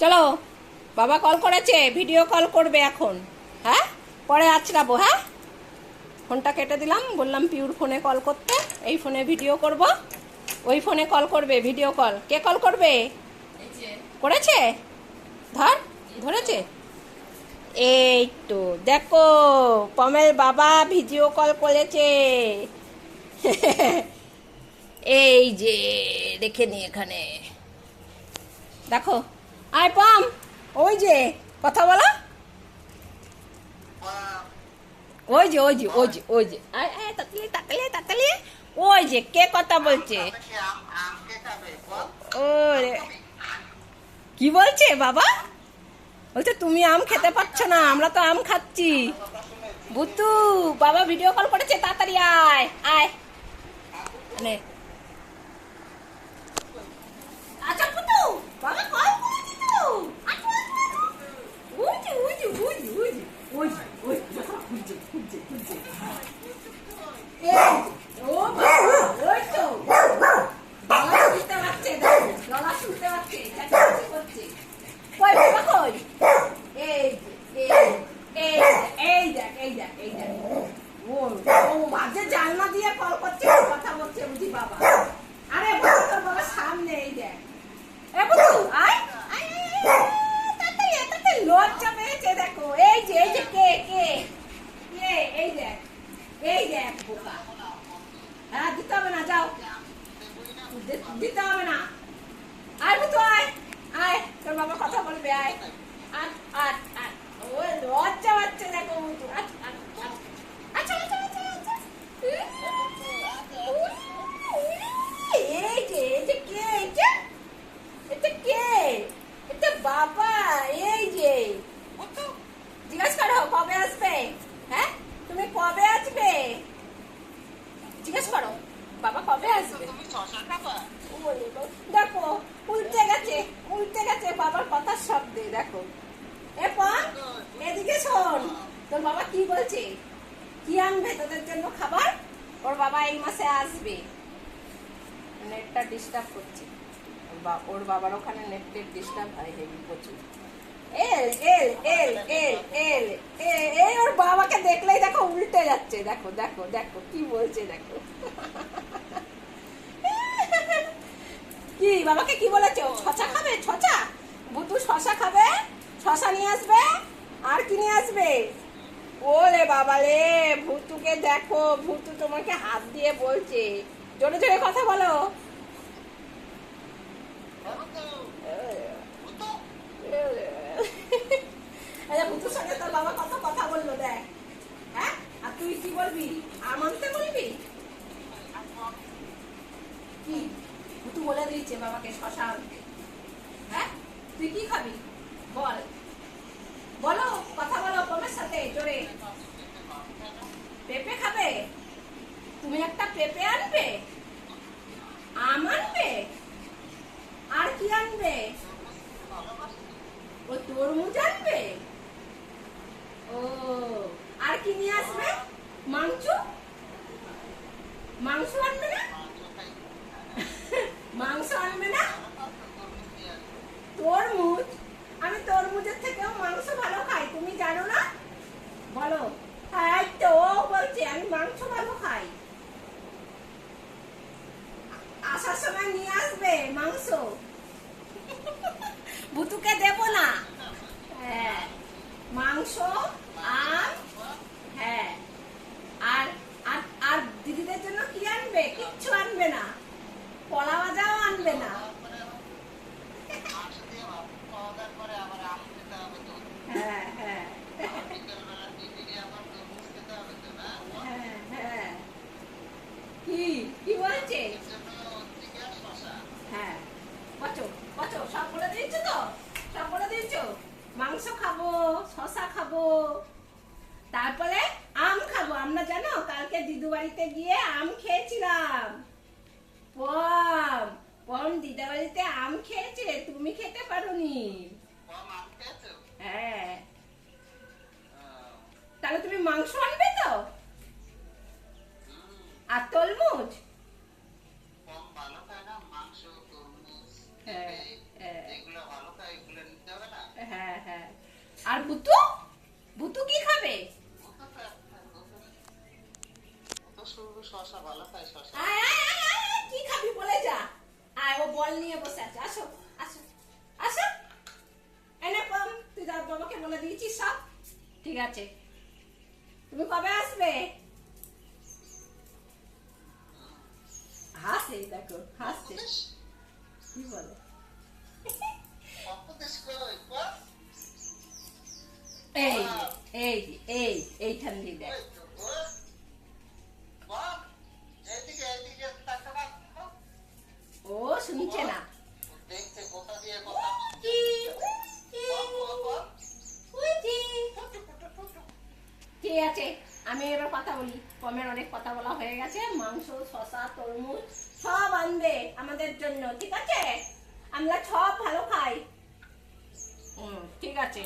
চলো, বাবা কল করেছে ভিডিও কল করবে এখন। হ্যাঁ? পরে আছড়াবো হ্যাঁ? ফোনটা কেটে দিলাম, বললাম পিউর ফোনে কল করতে, এই ফোনে ভিডিও করব। ওই ফোনে কল করবে ভিডিও কল কে কল করবে? করেছে? ধর, ধরেছে? এই তো, দেখো, পমের বাবা ভিডিও কল করেছে। এই যে রেখে নি এখানে। দেখো আয় পম। ওই যে, কথা বলো? ওই যে ওই যে ওই যে ওই যে। আয় আয় তাতলি ওই যে, কে কথা বলছে? ওরে। কি বলছে, বাবা? বলছে, তুমি আম খেতে পাচ্ছ না, আমরা তো আম খাচ্ছি। বুতু বাবা ভিডিও কল করেছে, তাড়াতাড়ি আয় আয়। নে আচ্ছা বুতু বাবা কল করেছে তো আসো, আসো, আসো। ওই যে ওই যে ওই যে ওই যে ওই যে ওই যে দেখো, খুঁজছে খুঁজছে খুঁজছে এই যে, ও বাবা, ওই তো গলা শুনতে পাচ্ছে দেখো গলা শুনতে পাচ্ছে চেঁচামেচি করছে কই বাবা কই এই যে, এই দেখ, এই দেখ এই দেখ। ও ও মাঝে জানলা দিয়ে কল করছে কথা বলছে বুঝি বাবা। আরে বাবা তোর বাবা সামনে এই দেখ। এ বুঝু দেখো। এই যে এই যে কে কে? কে? এই দেখ এই দেখ বোকা। হ্যাঁ দিতে হবে না যাও। দিতে না। আয় বুতু আয় আয় তোর বাবা কথা বলবে আয় আট আট আট ও লজ্জা পাচ্ছে দেখো বুতু আট আট আট আচ্ছা আচ্ছা আচ্ছা আচ্ছা এই যে এই যে কে এটা এটা কে এটা বাবা এই যে জিজ্ঞাসা করো কবে আসবে হ্যাঁ তুমি কবে আসবে জিজ্ঞেস করো বাবা কবে আসবে ওরে বাবা, দেখো উল্টে গেছে উল্টে গেছে বাবার কথার শব্দে দেখো এ পন এদিকে শোন তোর বাবা কি বলছে? কি আনবে তোদের জন্য খাবার? ওর বাবা এই মাসে আসবে। নেটটা ডিস্টার্ব করছে। ওর বাবার ওখানে নেটের ডিস্টার্ব হয় হেভি প্রচুর। এল এল এল এল এল, এ- ওর বাবাকে দেখলেই দেখো উল্টে যাচ্ছে। দেখো দেখো দেখো, কি বলছে, দেখো। কি, বাবাকে কি বলেছ? শশা খাবে? শশা? বুতু শশা খাবে? শশা নিয়ে আসবে? আর কি নিয়ে আসবে? ওরে বাবা রে ভুতুকে দেখো, ভুতু তোমাকে হাত দিয়ে বলছে। জোরে জোরে কথা বলো। আচ্ছা ভুতুর তোর বাবা কত কথা বলল, দেখ। হ্যাঁ? আর তুই কি বলবি? বলবি? কি? ভুতু বলে বাবাকে শশা আনতে হ্যাঁ? তুই কি খাবি? বলো কথা বলো কমের সাথে জোরে পেঁপে খাবে তুমি একটা পেঁপে আনবে আম আনবে আর কি আনবে ও তরমুজ আনবে ও আর কি নিয়ে আসবে মাংস মাংস আনবে না মাংস আনবে না তরমুজ আমি তরমুজের থেকেও মাংস ভালো খাই তুমি জানো না বলো হ্যাঁ এই তো ও বলছে আমি মাংস ভালো খাই আসার সময় নিয়ে আসবে মাংস ভুতুকে দেব না হ্যাঁ মাংস আর হ্যাঁ আর আর আর দিদিদের জন্য কি আনবে কিচ্ছু আনবে না কলা ভাজাও আনবে না হ্যাঁ হ্যাঁ হ্যাঁ হ্যাঁ কি কি বলছে হ্যাঁ কচো কচো সব বলে দিয়েছ তো সব বলে দিয়েছ মাংস খাব শশা খাব। তারপরে আম খাব। আমরা জানো? কালকে দিদু বাড়িতে গিয়ে আম খেয়েছিলাম। পম পম দিদা বাড়িতে আম খেয়েছে? তুমি খেতে পারোনি। হ্যাঁ। তাহলে তুমি মাংস আনবে তো? আর তরমুজ? শশা ভালো খায় শশা। আয় আয় আয় আয়, আয়, কি খাবি বলে যা। আয় ও বল নিয়ে বসে আছে। আসো আসো আসো। এনে কম তুই যা বাবাকে বলে দিয়েছিস সব। ঠিক আছে। তুমি কবে আসবে? হাসে দেখো হাসছে। কি বলে? এই এই এই এইখান দিয়ে দেখ। শুনছে না। ঠিক আছে আমি এবার কথা বলি। কমের অনেক কথা বলা হয়ে গেছে। মাংস শশা তরমুজ সব আনবে আমাদের জন্য ঠিক আছে? আমরা সব ভালো খাই। হুম ঠিক আছে।